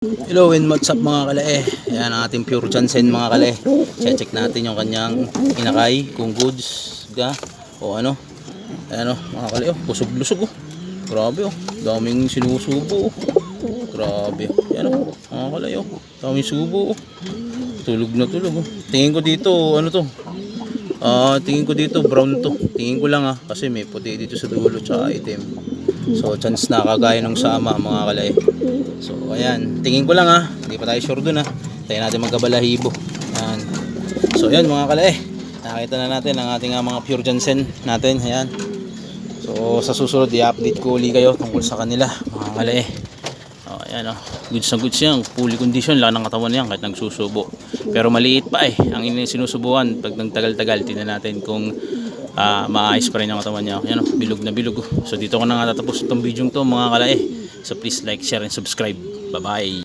Hello and what's up mga kalae Yan ang ating pure Jansen mga kalae Check natin yung kanyang inakay Kung goods ga O ano. Ayan o mga kalae oh, Kusog lusog oh. Grabe oh. Daming sinusubo oh. Grabe. Oh Yan o mga kalae oh. Daming subo oh. Tulog na tulog oh. Tingin ko dito ano to? Ah, tingin ko dito brown to. Tingin ko lang ah kasi may puti dito sa dulo tsaka itim. So chance na kagaya ng sama mga kalay. So ayan, tingin ko lang ah. Hindi pa tayo sure dun ah. Tayo natin magkabalahibo. Ayan. So ayan mga kalay. Nakita na natin ang ating ah, mga pure Jansen natin. Ayan. So sa susunod i-update ko uli kayo tungkol sa kanila mga kalay. Oh, ayan oh. Goods na goods yan. Fully condition lang ng katawan yan kahit nagsusubo. Pero maliit pa eh. Ang sinusubuan pag nagtagal-tagal tingnan natin kung ah, maayos pa rin ang katawan niya. Ayan oh, bilog na bilog. So dito ko na nga tatapos itong video to mga kalae. So please like, share, and subscribe. Bye-bye.